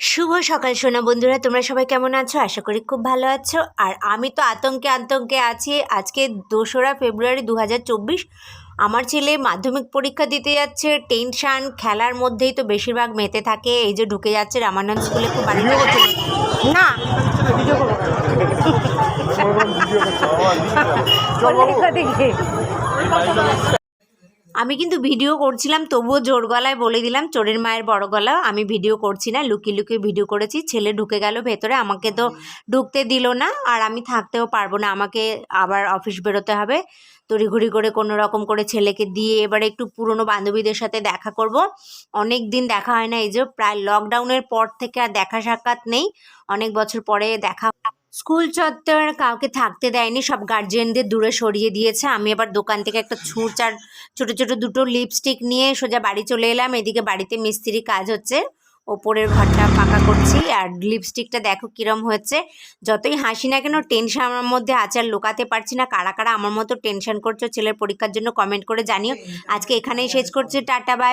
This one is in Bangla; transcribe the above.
শুভ সকাল সোনা বন্ধুরা। তোমরা সবাই কেমন আছো? আশা করি খুব ভালো আছো। আর আমি তো আতঙ্কে আতঙ্কে আছি। আজকে দোসরা ফেব্রুয়ারি দু হাজার চব্বিশ। আমার ছেলে মাধ্যমিক পরীক্ষা দিতে যাচ্ছে। টেনশান খেলার মধ্যেই তো বেশিরভাগ মেতে থাকে। এই যে ঢুকে যাচ্ছে রামানন্দ স্কুলে খুব বাড়ি না। পরীক্ষা আমি কিন্তু ভিডিও করছিলাম, তবুও জোর গলায় বলে দিলাম, চোরের মায়ের বড় গলা, আমি ভিডিও করছি না লুকিয়ে লুকিয়ে ভিডিও করেছি, ছেলে ঢুকে গেল ভেতরে, আমাকে তো ঢুকতে দিল না, আর আমি থাকতেও পারব না, আমাকে আবার অফিস বেরোতে হবে। তড়িঘড়ি করে কোনো রকম করে ছেলেকে দিয়ে এবারে একটু পুরনো বান্ধবীদের সাথে দেখা করব। অনেক দিন দেখা হয় না, এই যে প্রায় লকডাউনের পর থেকে আর দেখা সাক্ষাৎ নেই, অনেক বছর পরে দেখা স্কুল চত্বর কাউকে থাকতে দেয়নি, সব গার্জিয়ানদের দূরে সরিয়ে দিয়েছে। আমি আবার দোকান থেকে একটা ছুঁচ আর ছোট ছোট দুটো লিপস্টিক নিয়ে সোজা বাড়ি চলে এলাম। এদিকে বাড়িতে মিস্ত্রি কাজ হচ্ছে, ওপরের ঘরটা পাকা করছি আর লিপস্টিকটা দেখো কিরম হয়েছে। যতই হাসি না কেন টেনশন আমার মধ্যে আছে আর লুকাতে পারছি না। কারা কারা আমার মতো টেনশন করছ? ছেলের পরীক্ষার জন্য কমেন্ট করে জানিও। আজকে এখানেই শেষ করছি। Tata bye